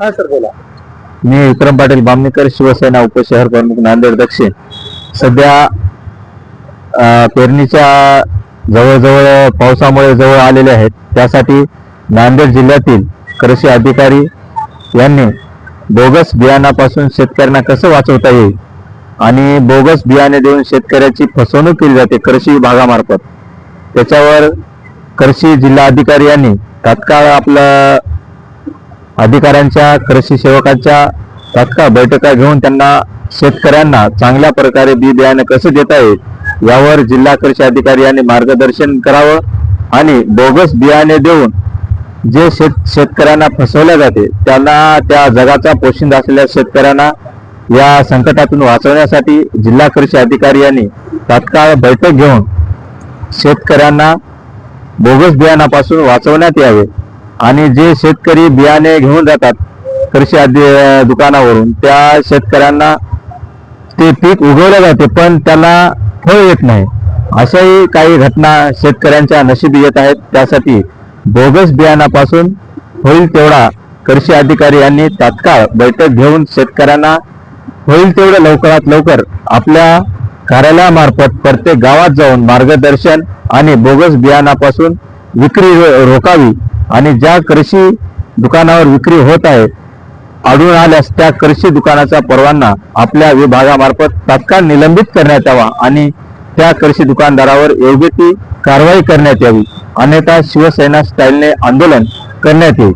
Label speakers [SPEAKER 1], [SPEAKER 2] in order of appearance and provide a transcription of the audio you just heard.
[SPEAKER 1] हा सर बोला.
[SPEAKER 2] मी विक्रम पाटील बामणेकर शिवसेना उपशहर प्रमुख नांदेड दक्षिण. सध्या पेरणीच्या जवळजवळ पावसामुळे जवळ आलेले आहेत. त्यासाठी नांदेड जिल्ह्यातील कृषी अधिकारी यांनी बोगस बियाणापासून शेतकऱ्यांना कसं वाचवता येईल आणि बोगस बियाणे देऊन शेतकऱ्याची फसवणूक केली जाते कृषी विभागामार्फत? त्याच्यावर कृषी जिल्हा अधिकारी यांनी तात्काळ आपलं अधिकाऱ्यांच्या कृषी सेवकांच्या तात्काळ बैठका घेऊन त्यांना शेतकऱ्यांना चांगल्या प्रकारे बी बियाणे कसे देता येईल यावर जिल्हा कृषी अधिकारी यांनी मार्गदर्शन करावं आणि बोगस बियाणे देऊन जे शेत शेतकऱ्यांना फसवल्या जाते त्यांना त्या जगाचा पोशिंदा असलेल्या शेतकऱ्यांना या संकटातून वाचवण्यासाठी जिल्हा कृषी अधिकारी यांनी तात्काळ बैठक घेऊन शेतकऱ्यांना बोगस बियाणापासून वाचवण्यात यावे. आणि जे शेतकरी बियाणे घेऊन जातात कृषी अधि दुकानावरून त्या शेतकऱ्यांना ते पीक उगवलं जाते पण त्याला फळ येत नाही. अशाही काही घटना शेतकऱ्यांच्या नशिबी येत आहेत. त्यासाठी बोगस बियाणापासून होईल तेवढा कृषी अधिकारी यांनी तात्काळ बैठक घेऊन शेतकऱ्यांना होईल तेवढं लवकरात लवकर आपल्या कार्यालयामार्फत प्रत्येक गावात जाऊन मार्गदर्शन आणि बोगस बियाणापासून विक्री रो- रोखावी आणि ज्या कृषी दुकानावर विक्री होत आहे आढळून आल्यास त्या कृषी दुकानाचा परवाना आपल्या विभागामार्फत तात्काळ निलंबित करण्यात यावा आणि त्या कृषी दुकानदारावर योग्य ती कारवाई करण्यात यावी. अन्यथा शिवसेना स्टाईलने आंदोलन करण्यात येईल.